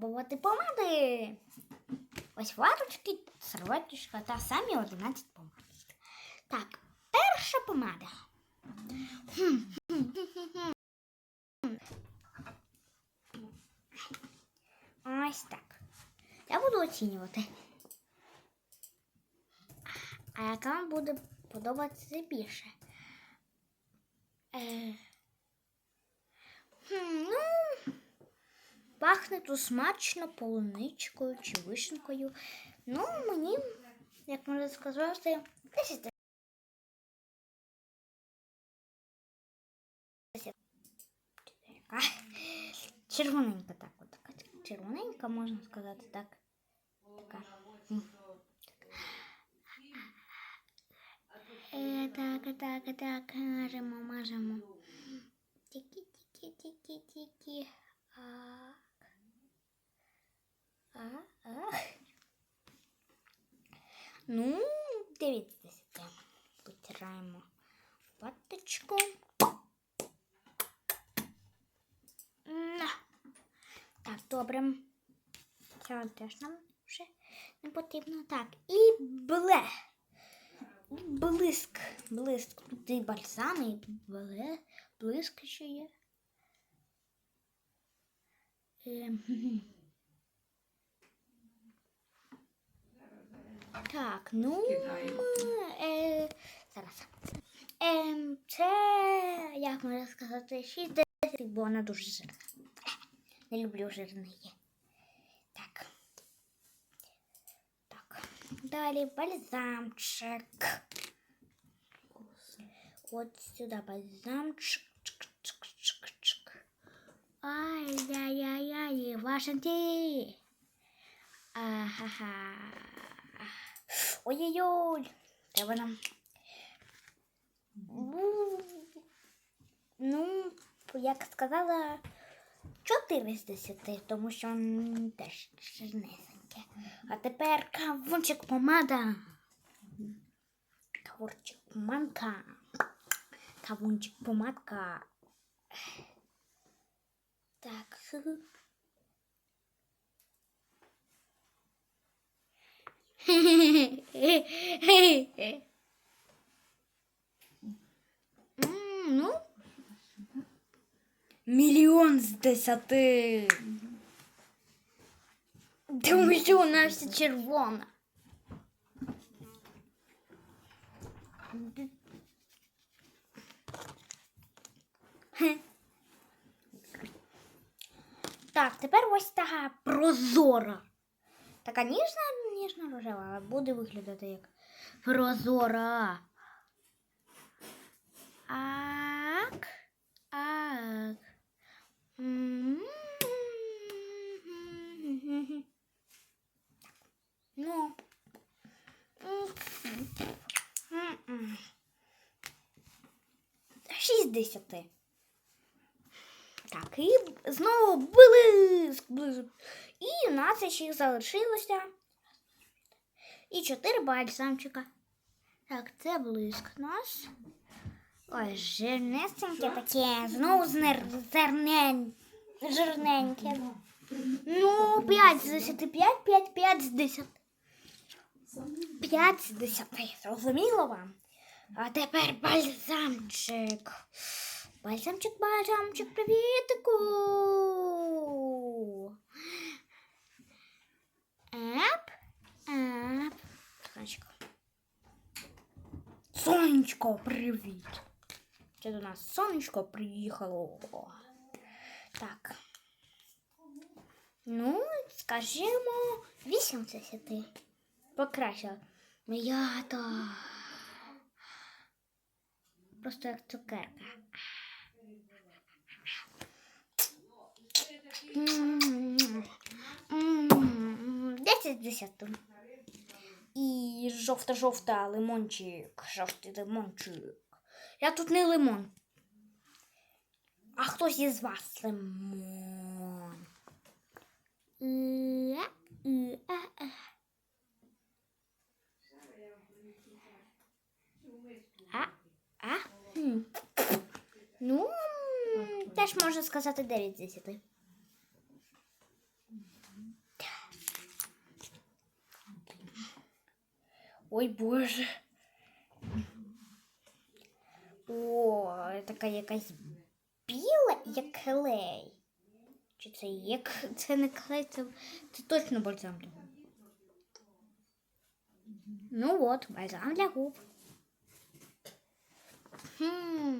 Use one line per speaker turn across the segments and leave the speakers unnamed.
пробувати помади. Ось ваточки, серветочка та самі 11 помад. Так, перша помада. Ось так. Я буду оцінювати. А яка вам буде подобатися більше? Е... хм, ну, пахне тут смачно полуничкою чи вишенкою. Ну, мені, як можна сказати, 10 з 10. Чотирка. Червоненька так, от червоненька, можна сказати так. Така. Е, так, так, так, мажемо, мажемо. Тікі, тікі, тікі, тікі. А. А, а. Ну, дивіться, потираємо паточку. Так, добре. Це теж нам вже не потрібно. Так, і бле. Блиск. Блиск. Тут і бальзам, і бле. Блиск ще є. Ем, Так, ну. Е, зараз. Ем, це, як можна сказати, 60, бо вона дуже жирна. Не люблю жирні. Так. Так. Далі бальзамчик. От сюди бальзамчик. Ай-яй-яй-яй, вашеньки. Ахаха. Ой-ой-ой. Треба нам. Ну, як сказала, 4 з 10, тому що м, теж жирнесеньке. А тепер кавунчик помада. Кавунчик помадка. Кавунчик помадка. Так. М, мільйон з десяти. Тому що вона вся червона. Так, тепер ось така прозора. Така ніжна, ніжна рожева, але буде виглядати як прозора. Ак. Ак. Ну. Шість десяти. Так, і знову блиск, блиск. І у нас ще залишилося. І чотири бальзамчика. Так, це блиск у нас. Ой, жирнесеньке таке. Знову знер... зернень. Жирненьке. Ну, 5 з 10, 5, 5, 5 з 10. 5 з 10. Зрозуміло вам? А тепер бальзамчик. Бальзамчик, бальзамчик, привітику. Еп, еп. Сонечко. Сонечко, привіт. Це до нас сонечко приїхало. Так. Ну, скажімо, 8 з 10. Покращила. М'ята. Просто як цукерка. М, м, 10 з 10. І жовта-жовта лимончик. Жовтий лимончик. Я тут не лимон. А хтось із вас лимон. Е, е, е, а? А? Ну, теж можна сказати 9 з 10. Ой, боже. О, така якась біла, як клей. Чи це як це не клей, це, це точно бальзам для губ. Ну от, бальзам для губ. Хм,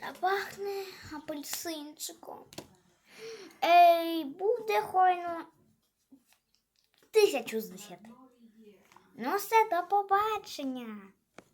а пахне апельсинчиком. Ей, буде хойно тисячу з десяти. Ну все, до побачення.